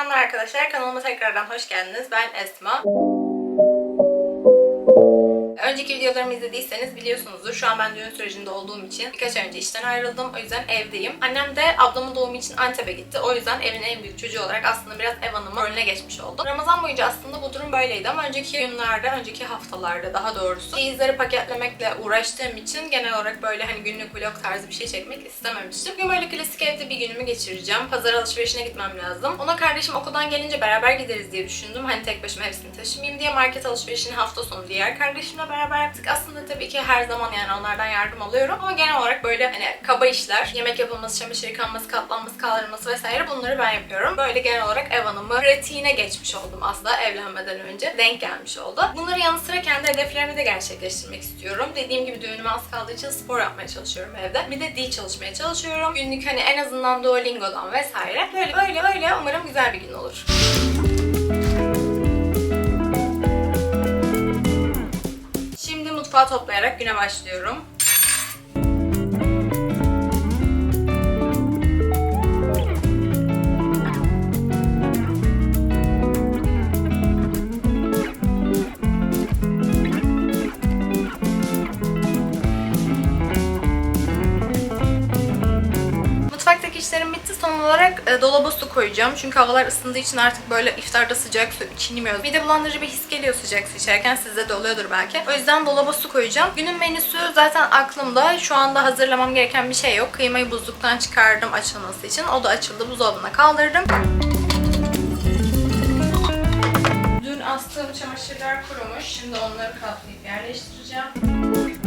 Selamlar arkadaşlar. Kanalıma tekrardan hoş geldiniz. Ben Esma. Önceki videolarımı izlediyseniz biliyorsunuzdur. Şu an ben düğün sürecinde olduğum için birkaç ay önce işten ayrıldım. O yüzden evdeyim. Annem de ablamın doğumu için Antep'e gitti. O yüzden evin en büyük çocuğu olarak aslında biraz ev hanımı rolüne geçmiş oldum. Ramazan boyunca aslında bu durum böyleydi ama önceki günlerde, önceki haftalarda daha doğrusu çeyizleri paketlemekle uğraştığım için genel olarak böyle hani günlük vlog tarzı bir şey çekmek istememiştim. Bugün böyle klasik evde bir günümü geçireceğim. Pazar alışverişine gitmem lazım. Ona kardeşim okuldan gelince beraber gideriz diye düşündüm. Hani tek başıma hepsini taşımayayım diye market alışverişini hafta sonu diğer kardeşimle beraber yaptık. Aslında tabii ki her zaman yani onlardan yardım alıyorum. Ama genel olarak böyle hani kaba işler, yemek yapılması, çamaşır yıkanması, katlanması, kaldırılması vesaire bunları ben yapıyorum. Böyle genel olarak ev hanımı pratiğine geçmiş oldum aslında evlenmeden önce. Denk gelmiş oldu. Bunların yanı sıra kendi hedeflerimi de gerçekleştirmek istiyorum. Dediğim gibi düğünüme az kaldığı için spor yapmaya çalışıyorum evde. Bir de dil çalışmaya çalışıyorum. Günlük hani en azından Duolingo'dan vesaire. Böyle böyle böyle umarım güzel bir gün toplayarak güne başlıyorum. E, dolaba su koyacağım. Çünkü havalar ısındığı için artık böyle iftarda sıcak su içilmiyor. Bir de bulandırıcı bir his geliyor sıcak su içerken. Sizde de oluyordur belki. O yüzden dolaba su koyacağım. Günün menüsü zaten aklımda. Şu anda hazırlamam gereken bir şey yok. Kıymayı buzluktan çıkardım açılması için. O da açıldı. Buzdolabına kaldırdım. Dün astığım çamaşırlar kurumuş. Şimdi onları katlayıp yerleştireceğim.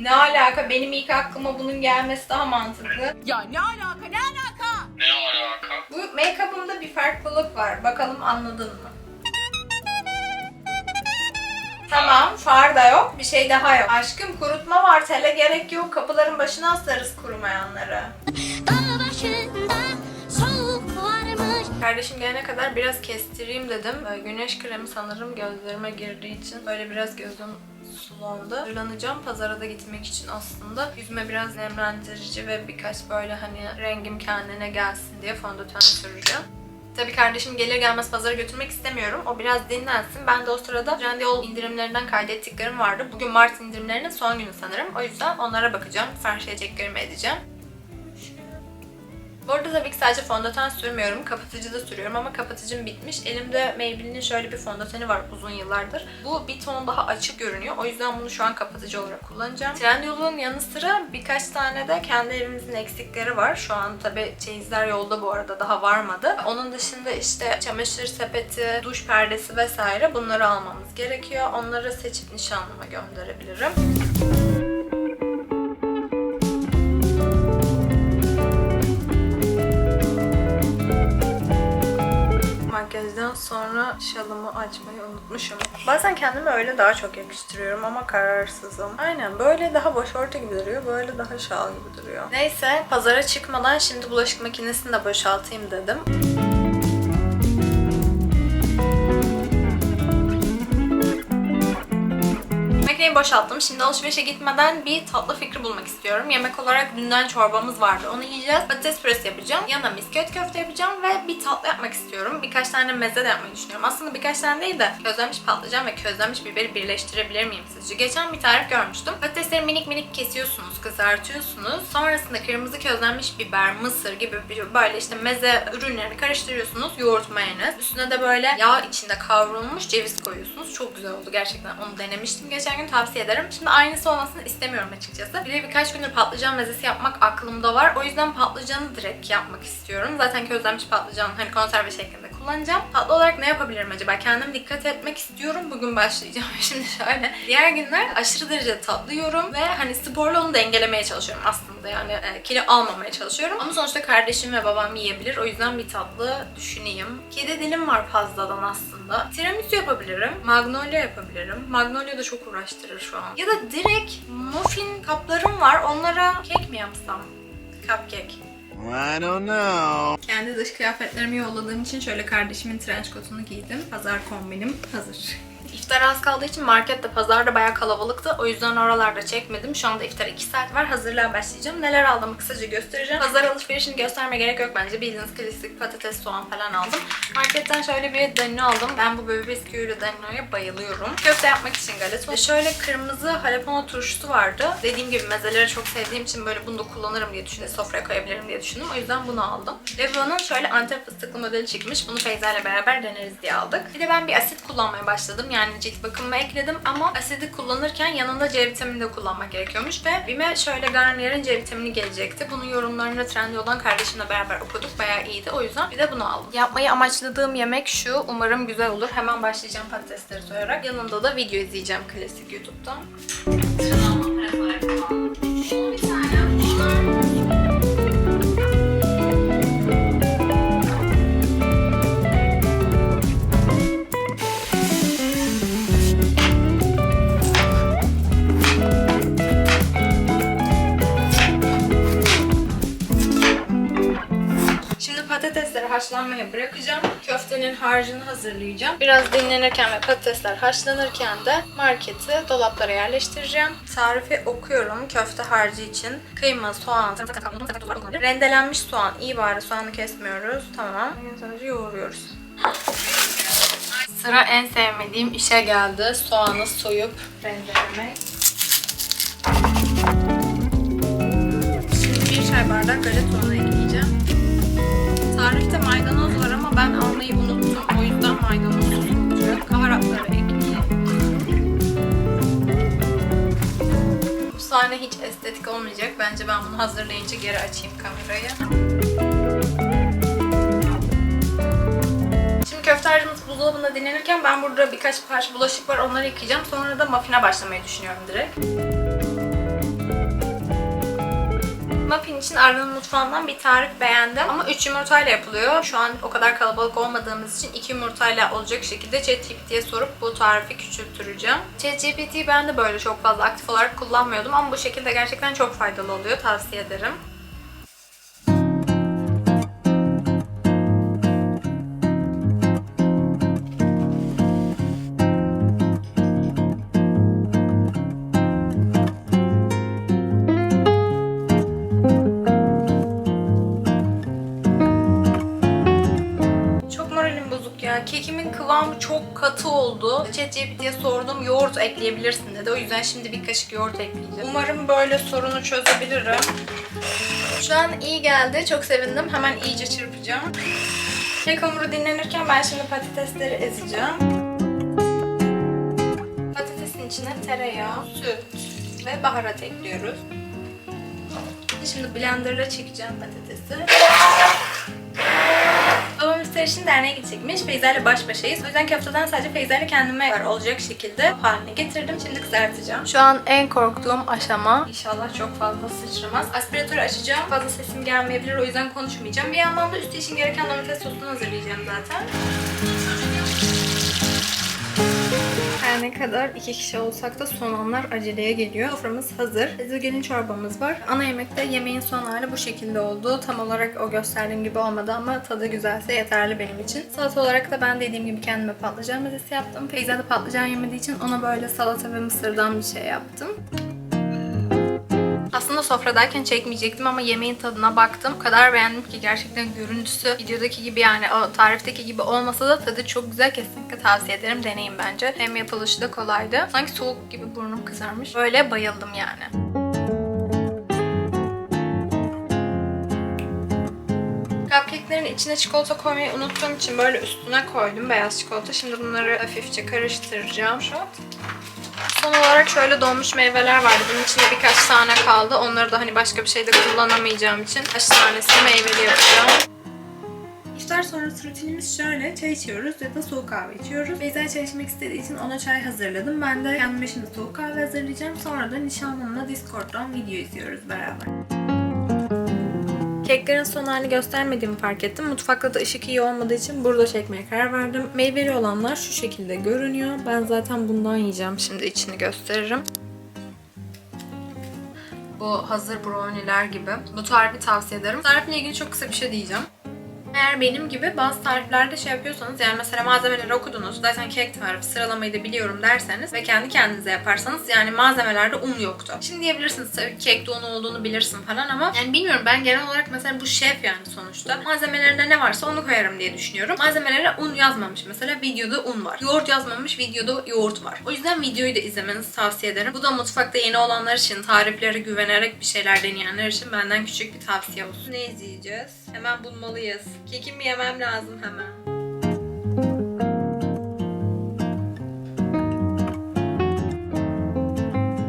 Ne alaka? Benim ilk aklıma bunun gelmesi daha mantıklı. Ya ne alaka ne alaka? Ne alaka? Bu make-up'ımda bir farklılık var. Bakalım anladın mı? Tamam, far da yok, bir şey daha yok. Aşkım kurutma var, tele gerek yok. Kapıların başına asarız kurumayanları. Kardeşim gelene kadar biraz kestireyim dedim. Böyle güneş kremi sanırım gözlerime girdiği için böyle biraz gözüm sulandı. Hazırlanacağım pazara da gitmek için aslında. Yüzüme biraz nemlendirici ve birkaç böyle hani rengim kendine gelsin diye fondöten süreceğim. Tabii kardeşim gelir gelmez pazara götürmek istemiyorum. O biraz dinlensin. Ben de o sırada Trendyol indirimlerinden kaydettiklerim vardı. Bugün Mart indirimlerinin son günü sanırım. O yüzden onlara bakacağım. Sipariş edeceklerimi edeceğim. Bu arada tabii ki sadece fondöten sürmüyorum. Kapatıcı da sürüyorum ama kapatıcım bitmiş. Elimde Maybelline'in şöyle bir fondöteni var uzun yıllardır. Bu bir ton daha açık görünüyor. O yüzden bunu şu an kapatıcı olarak kullanacağım. Trendyol'un yanı sıra birkaç tane de kendi evimizin eksikleri var. Şu an tabii çeyizler yolda bu arada daha varmadı. Onun dışında işte çamaşır sepeti, duş perdesi vesaire bunları almamız gerekiyor. Onları seçip nişanlıma gönderebilirim. Makyajdan sonra şalımı açmayı unutmuşum. Bazen kendimi öyle daha çok yakıştırıyorum ama kararsızım. Aynen böyle daha başörtü gibi duruyor, böyle daha şal gibi duruyor. Neyse pazara çıkmadan şimdi bulaşık makinesini de boşaltayım dedim. Makineyi boşalttım. Şimdi alışverişe gitmeden bir tatlı fikri bulmak istiyorum. Yemek olarak dünden çorbamız vardı. Onu yiyeceğiz. Patates püresi yapacağım. Yanına misket köfte yapacağım ve bir tatlı yapmak istiyorum. Birkaç tane meze de yapmayı düşünüyorum. Aslında birkaç tane değil de közlenmiş patlıcan ve közlenmiş biberi birleştirebilir miyim sizce? Geçen bir tarif görmüştüm. Patatesleri minik minik kesiyorsunuz, kızartıyorsunuz. Sonrasında kırmızı közlenmiş biber, mısır gibi böyle işte meze ürünlerini karıştırıyorsunuz. Yoğurt, mayonez. Üstüne de böyle yağ içinde kavrulmuş ceviz koyuyorsunuz. Çok güzel oldu gerçekten. Onu denemiştim geçen gün tavsiye ederim. Şimdi aynısı olmasını istemiyorum açıkçası. Bir de birkaç gündür patlıcan mezesi yapmak aklımda var. O yüzden patlıcanı direkt yapmak istiyorum. Zaten közlenmiş patlıcan hani konserve şeklinde kullanacağım. Tatlı olarak ne yapabilirim acaba? Kendim dikkat etmek istiyorum. Bugün başlayacağım. Şimdi şöyle. Diğer günler aşırı derecede tatlı yiyorum ve hani sporla onu dengelemeye çalışıyorum aslında. Yani e, kilo almamaya çalışıyorum. Ama sonuçta kardeşim ve babam yiyebilir. O yüzden bir tatlı düşüneyim. Kedi dilim var fazladan aslında. Tiramisu yapabilirim. Magnolia yapabilirim. Magnolia da çok uğraştırır şu an. Ya da direkt muffin kaplarım var. Onlara kek mi yapsam? Cupcake. I don't know. Kendi dış kıyafetlerimi yolladığım için şöyle kardeşimin trench coatunu giydim. Pazar kombinim hazır. İftar az kaldığı için markette, pazarda bayağı kalabalıktı. O yüzden oralarda çekmedim. Şu anda iftar 2 saat var. Hazırlığa başlayacağım. Neler aldığımı kısaca göstereceğim. Pazar alışverişini gösterme gerek yok bence. Bildiğiniz klasik patates, soğan falan aldım. Marketten şöyle bir danino aldım. Ben bu bebe bisküviyle daninoya bayılıyorum. Köfte yapmak için galeta. Şöyle kırmızı jalapeno turşusu vardı. Dediğim gibi mezeleri çok sevdiğim için böyle bunu da kullanırım diye düşündüm. Sofraya koyabilirim diye düşündüm. O yüzden bunu aldım. Levo'nun şöyle antep fıstıklı modeli çıkmış. Bunu Feyza ile beraber deneriz diye aldık. Bir de ben bir asit kullanmaya başladım. Yani cilt bakımıma ekledim ama asidi kullanırken yanında C vitamini de kullanmak gerekiyormuş ve Bime şöyle Garnier'in C vitamini gelecekti. Bunun yorumlarını trendi olan kardeşimle beraber okuduk. Bayağı iyiydi. O yüzden bir de bunu aldım. Yapmayı amaçladığım yemek şu. Umarım güzel olur. Hemen başlayacağım patatesleri soyarak. Yanında da video izleyeceğim klasik YouTube'dan. Şimdi patatesleri haşlanmaya bırakacağım. Köftenin harcını hazırlayacağım. Biraz dinlenirken ve patatesler haşlanırken de marketi dolaplara yerleştireceğim. Tarifi okuyorum köfte harcı için. Kıyma, soğan, rendelenmiş soğan. İyi bari soğanı kesmiyoruz. Tamam. Sadece yoğuruyoruz. Sıra en sevmediğim işe geldi. Soğanı soyup rendelemek. Şimdi bir çay bardak galeta unu. Tarifte maydanoz var ama ben almayı unuttum. O yüzden maydanozsuz olacak. Baharatları ekleyeyim. Bu sahne hiç estetik olmayacak. Bence ben bunu hazırlayınca geri açayım kamerayı. Şimdi köfte harcımız buzdolabında dinlenirken ben burada birkaç parça bulaşık var. Onları yıkayacağım. Sonra da muffine başlamayı düşünüyorum direkt. Muffin için Arda'nın mutfağından bir tarif beğendim. Ama 3 yumurtayla yapılıyor. Şu an o kadar kalabalık olmadığımız için 2 yumurtayla olacak şekilde ChatGPT'ye sorup bu tarifi küçülttüreceğim. ChatGPT'yi ben de böyle çok fazla aktif olarak kullanmıyordum ama bu şekilde gerçekten çok faydalı oluyor. Tavsiye ederim. Oldu. ChatGPT'ye sordum yoğurt ekleyebilirsin dedi. O yüzden şimdi bir kaşık yoğurt ekleyeceğim. Umarım böyle sorunu çözebilirim. Şu an iyi geldi. Çok sevindim. Hemen iyice çırpacağım. Kek hamuru dinlenirken ben şimdi patatesleri ezeceğim. Patatesin içine tereyağı, süt ve baharat ekliyoruz. Şimdi blenderla çekeceğim patatesi. Üstelik derneğe gidecekmiş. Feyza ile baş başayız. O yüzden köfteden sadece Feyza ile kendime var olacak şekilde haline getirdim. Şimdi kızartacağım. Şu an en korktuğum aşama. İnşallah çok fazla sıçramaz. Aspiratörü açacağım. Fazla sesim gelmeyebilir. O yüzden konuşmayacağım. Bir yandan da üstü için gereken domates sosunu hazırlayacağım zaten. Ne kadar iki kişi olsak da son anlar aceleye geliyor. Soframız hazır. Ezilgenin çorbamız var. Ana yemekte yemeğin son hali bu şekilde oldu. Tam olarak o gösterdiğim gibi olmadı ama tadı güzelse yeterli benim için. Salata olarak da ben dediğim gibi kendime patlıcan mezesi yaptım. Feyza da patlıcan yemediği için ona böyle salata ve mısırdan bir şey yaptım. Aslında sofradayken çekmeyecektim ama yemeğin tadına baktım. O kadar beğendim ki gerçekten görüntüsü videodaki gibi yani o tarifteki gibi olmasa da tadı çok güzel. Kesinlikle tavsiye ederim. Deneyin bence. Hem yapılışı da kolaydı. Sanki soğuk gibi burnum kızarmış. Böyle bayıldım yani. Cupcake'lerin içine çikolata koymayı unuttuğum için böyle üstüne koydum beyaz çikolata. Şimdi bunları hafifçe karıştıracağım. Şot. Son olarak şöyle donmuş meyveler vardı. Bunun içinde birkaç tane kaldı. Onları da hani başka bir şeyde kullanamayacağım için kaç tanesini meyveli yapacağım. İftar sonrası rutinimiz şöyle. Çay içiyoruz ya da soğuk kahve içiyoruz. Beyza çay içmek istediği için ona çay hazırladım. Ben de kendime şimdi soğuk kahve hazırlayacağım. Sonra da nişanlımla Discord'dan video izliyoruz beraber. Keklerin son halini göstermediğimi fark ettim. Mutfakta da ışık iyi olmadığı için burada çekmeye karar verdim. Meyveli olanlar şu şekilde görünüyor. Ben zaten bundan yiyeceğim. Şimdi içini gösteririm. Bu hazır brownie'ler gibi. Bu tarifi tavsiye ederim. Tarifle ilgili çok kısa bir şey diyeceğim. Eğer benim gibi bazı tariflerde şey yapıyorsanız yani mesela malzemeleri okudunuz zaten kek tarifi sıralamayı da biliyorum derseniz ve kendi kendinize yaparsanız yani malzemelerde un yoktu. Şimdi diyebilirsiniz tabii kekte un olduğunu bilirsin falan ama yani bilmiyorum ben genel olarak mesela bu şef yani sonuçta malzemelerinde ne varsa onu koyarım diye düşünüyorum. Malzemelere un yazmamış mesela videoda un var. Yoğurt yazmamış videoda yoğurt var. O yüzden videoyu da izlemenizi tavsiye ederim. Bu da mutfakta yeni olanlar için tariflere güvenerek bir şeyler deneyenler için benden küçük bir tavsiye olsun. Ne izleyeceğiz? Hemen bulmalıyız. Kekimi yemem lazım hemen.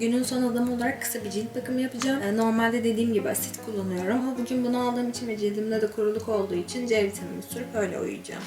Günün son adamı olarak kısa bir cilt bakımı yapacağım. Ee, Normalde dediğim gibi asit kullanıyorum ama bugün bunu aldığım için ve cildimde de kuruluk olduğu için C vitaminini sürüp öyle uyuyacağım.